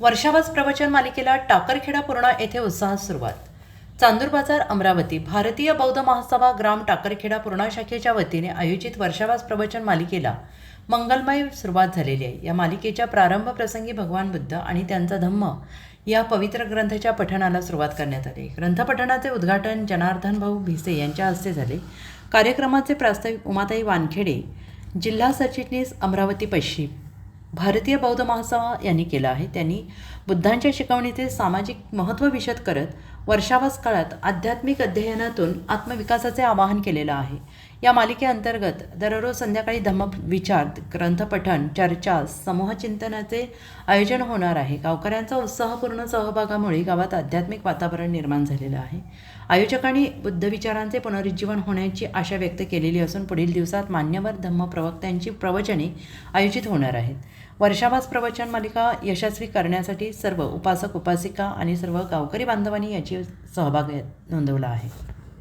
वर्षावास प्रवचन मालिकेला टाकरखेडा पूर्णा येथे उत्साहात सुरुवात. चांदूर बाजार अमरावती. भारतीय बौद्ध महासभा ग्राम टाकरखेडा पूर्णा शाखेच्या वतीने आयोजित वर्षावास प्रवचन मालिकेला मंगलमय सुरुवात झालेली आहे. या मालिकेच्या प्रारंभ प्रसंगी भगवान बुद्ध आणि त्यांचा धम्म या पवित्र ग्रंथाच्या पठणाला सुरुवात करण्यात आली. ग्रंथपठणाचे उद्घाटन जनार्दन भाऊ भिसे यांच्या हस्ते झाले. कार्यक्रमाचे प्रास्ताविक उमाताई वानखेडे जिल्हा सरचिटणीस अमरावती पश्चिम. भारतीय बौद्ध महासभा यांनी केलं आहे. त्यांनी बुद्धांच्या शिकवणीचे सामाजिक महत्त्व विशद करत वर्षावास काळात आध्यात्मिक अध्ययनातून आत्मविकासाचे आवाहन केलेलं आहे. या मालिकेअंतर्गत दररोज संध्याकाळी धम्मविचार ग्रंथपठण चर्चा समूहचिंतनाचे आयोजन होणार आहे. गावकऱ्यांचा उत्साहपूर्ण सहभागामुळे गावात आध्यात्मिक वातावरण निर्माण झालेलं आहे. आयोजकांनी बुद्ध विचारांचे पुनरुज्जीवन होण्याची आशा व्यक्त केलेली असून पुढील दिवसात मान्यवर धम्म प्रवक्त्यांची प्रवचने आयोजित होणार आहेत. वर्षाभास प्रवचन मालिका यशस्वी करण्यासाठी सर्व उपासक उपासिका आणि सर्व गावकरी बांधवांनी याची सहभाग नोंदवला आहे.